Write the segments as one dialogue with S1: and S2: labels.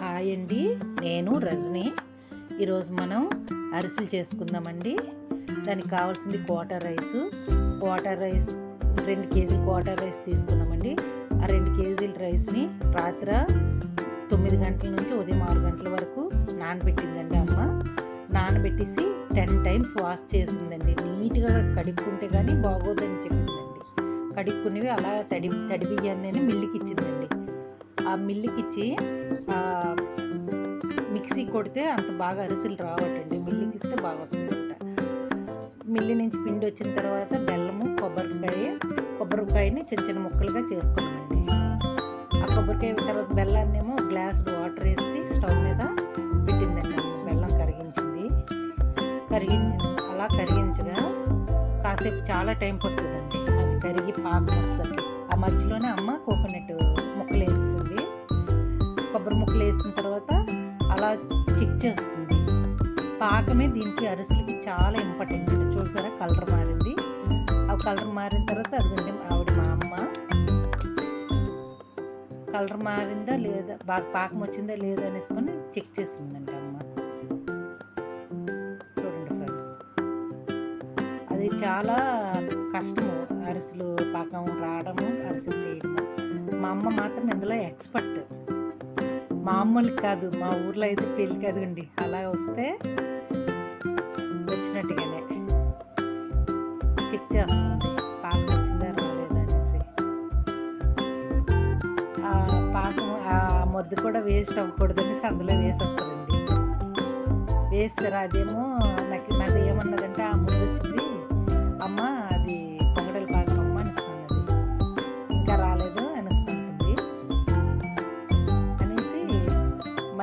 S1: Hi అండి నేను రజని. ఈరోజు మనం అరిసెలు చేసుకుందామండి. దానికి కావాల్సింది క్వార్టర్ రైస్. క్వార్టర్ రైస్ రెండు కేజీలు క్వార్టర్ రైస్ తీసుకున్నామండి. ఆ రెండు కేజీల రైస్ని రాత్ర తొమ్మిది గంటల నుంచి ఉదయం ఆరు గంటల వరకు నానబెట్టిందండి అమ్మ. నానబెట్టేసి టెన్ టైమ్స్ వాష్ చేసిందండి. నీట్గా కడుక్కుంటే కానీ బాగోదని చెప్పిందండి. కడుక్కునేవి అలా తడి తడి బియ్యాన్ని మిల్లికి ఇచ్చిందండి. ఆ మిల్లుకి ఇచ్చి మిక్సీ కొడితే అంత బాగా అరిసెలు రావటండి. మిల్లుకి ఇస్తే బాగా వస్తుందంట మిల్లి నుంచి పిండి వచ్చిన తర్వాత బెల్లము కొబ్బరికాయ కొబ్బరికాయని చిన్న చిన్న ముక్కలుగా చేసుకున్నామండి ఆ కొబ్బరికాయ తర్వాత బెల్లాన్ని ఏమో గ్లాస్ వాటర్ వేసి స్టవ్ మీద పెట్టిందండి. బెల్లం కరిగించింది. కరిగించింది అలా కరిగించగా కాసేపు చాలా టైం పడుతుందండి. అది కరిగి పాకం వస్తుంది. ఆ మధ్యలోనే అమ్మ కోకోనట్ ముక్కలు వేసి కొబ్బరి ముక్కలు వేసిన తర్వాత అలా చెక్ చేస్తుంది. పాకమే దీనికి అరిసెలకి చాలా ఇంపార్టెంట్ అండి. చూసారా? కలర్ మారింది. ఆ కలర్ మారిన తర్వాత అదిగంటే ఆవిడ మా అమ్మ. కలర్ మారిందా లేదా? బాగా పాకం వచ్చిందా లేదా అనేసుకొని చెక్ చేసిందండి అమ్మ. చూడండి ఫ్రెండ్స్. అది చాలా కష్టము అరిసెలు పాకం రావడము అరిసెలు చేయడం మా అమ్మ మాత్రం ఇందులో ఎక్స్పర్ట్. మామూలు కాదు మా ఊర్లో అయితే పెళ్ళి కదండి. అలా వస్తే వచ్చినట్టుగానే చెక్ చేస్తుంది. పాపం వచ్చిందా రాలేదా అనేసి. ఆ ఆ మొద్దు కూడా వేస్ట్ అవ్వకూడదనేసి అందులో వేసేస్తారండి. వేస్తారు అదేమో నాకు నాకు ఏమన్నదంటే ఆ ముందు వచ్చింది. అమ్మ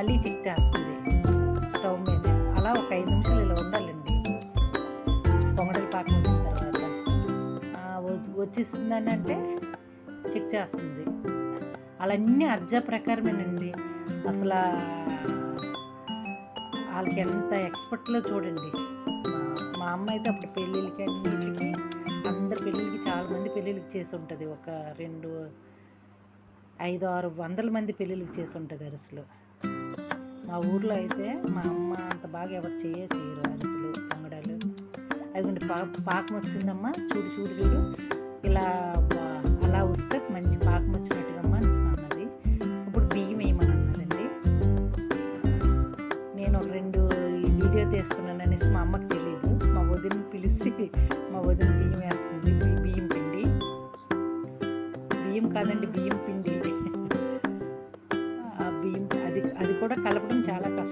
S1: మళ్ళీ చెక్ చేస్తుంది. స్టవ్ మీద. అలా ఒక ఐదు నిమిషాలు ఇలా ఉండాలండి. పొంగడల పాకం వచ్చిన తర్వాత. వ- వచ్చేసిందని అంటే చెక్ చేస్తుంది. అలాన్నీ అర్జా ప్రకారమేనండి. అసలు వాళ్ళకి ఎంత ఎక్స్పర్ట్లో చూడండి. మా- అమ్మ అయితే అప్పుడు పెళ్ళిళ్ళకి అన్నిటికి అందరి పెళ్ళిళ్ళకి చాలామంది పెళ్ళిళ్ళకి చేసి ఉంటుంది. ఒక రెండు ఐదు ఆరు వందల మంది పెళ్ళిళ్ళకి చేసి ఉంటుంది అరసలు. మా ఊర్లో అయితే మా అమ్మ అంత బాగా ఎవరు చేయ చేయరు అరిసెలు పొంగడాలు. అది పా పాకం వచ్చిందమ్మా. చూడు చూడు చూడు. ఇలా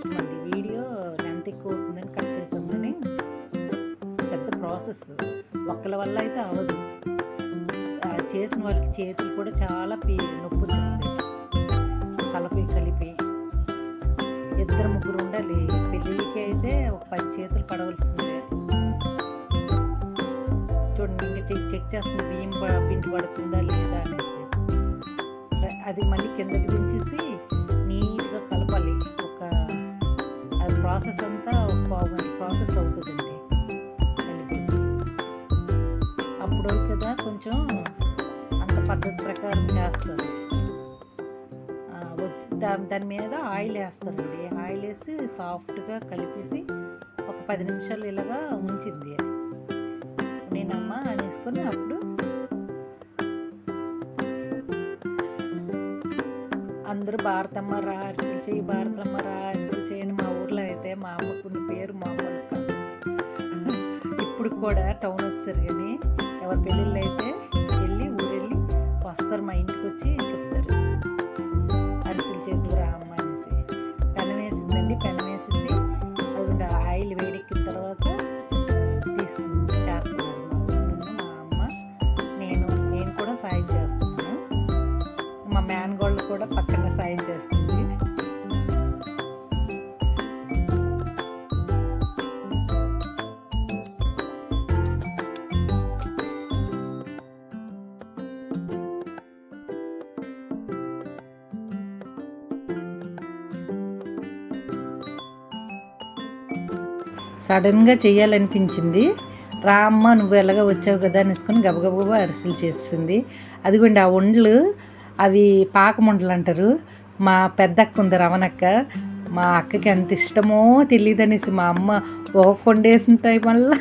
S1: చేసుకోండి. వీడియో ఎంత ఎక్కువ అవుతుందని కట్ చేసాం కానీ పెద్ద ప్రాసెస్. ఒక్కల వల్ల అయితే అవ్వదు. చేసిన వాళ్ళకి చేతులు కూడా చాలా పీ నొప్పి వచ్చేస్తాయి కలిపి కలిపి. ఇద్దరు ముగ్గురు ఉండాలి. పెళ్ళికి అయితే ఒక పది చేతులు పడవలసిందే. చూడండి ఇంకా చెక్ చెక్ చేస్తుంది. బియ్యం పిండి పడుతుందా లేదా అనేసి. అది మళ్ళీ కిందకి దించేసి ప్రాసెస్ అంతా బాగుంది. పావు ప్రాసెస్ అవుతుందండి. కలిపి అప్పుడు కదా కొంచెం అంత పద్ధతి ప్రకారం చేస్తారు. దాని దాని మీద ఆయిల్ వేస్తారండి. ఆయిల్ వేసి సాఫ్ట్గా కలిపేసి ఒక పది నిమిషాలు ఇలాగా ఉంచింది. నేనమ్మ అనేసుకొని అప్పుడు అందరూ భారతమ్మ రా అరిసెలు చేయి భారతమ్మ రా అరిసెలు చేయని మా మా అమ్మకున్న పేరు మామూలు ఇప్పుడు కూడా టౌన్ వస్తారు కానీ ఎవరి పెళ్ళిళ్ళు అయితే వెళ్ళి ఊరెళ్ళి వస్తారు మా ఇంటికి వచ్చి చెప్తారు. అరిసెలు చేతులు రా అమ్మ అనేసి. పెనం వేసిందండి పెనం వేసేసి అది ఆయిల్ వేడెక్కిన తర్వాత తీసుకుని చేస్తున్నారు. మా మా అమ్మ నేను నేను కూడా సాయం చేస్తున్నాను. మా మేనగోళ్ళు కూడా పక్కన సడన్గా చేయాలనిపించింది రామ్మ నువ్వు ఎలాగ వచ్చావు కదా అనేసుకొని గబగబగబా అరిసెలు చేసింది. అదిగోండి ఆ వండ్లు అవి పాకముండలు అంటారు. మా పెద్దక్క ఉంది రవణక్క మా అక్కకి ఎంత ఇష్టమో తెలియదు అనేసి మా అమ్మ ఒక కొండేసిన టైం వల్ల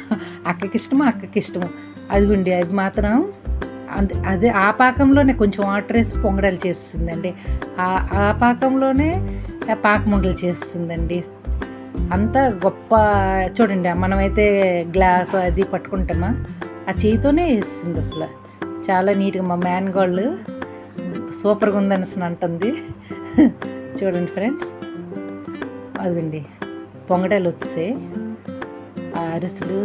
S1: అక్కకి ఇష్టమో అక్కకి ఇష్టము. అదిగోండి అది మాత్రం అంతే. అదే ఆ పాకంలోనే కొంచెం వాటర్ వేసి పొంగడాలు చేస్తుందండి ఆ- ఆ పాకంలోనే పాకముండలు చేస్తుందండి అంత గొప్ప చూడండి మనమైతే గ్లాస్ అది పట్టుకుంటామా? ఆ చేయితోనే వేస్తుంది అసలు. చాలా నీట్గా మా మ్యాన్ గోళ్ళు సూపర్గా ఉందనేసి అంటుంది. చూడండి ఫ్రెండ్స్. అదిగండి పొంగడాలు వచ్చాయి ఆ అరిసెలు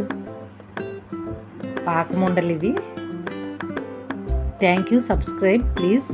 S1: పాకముండలు ఇవి థ్యాంక్ యూ. Subscribe please.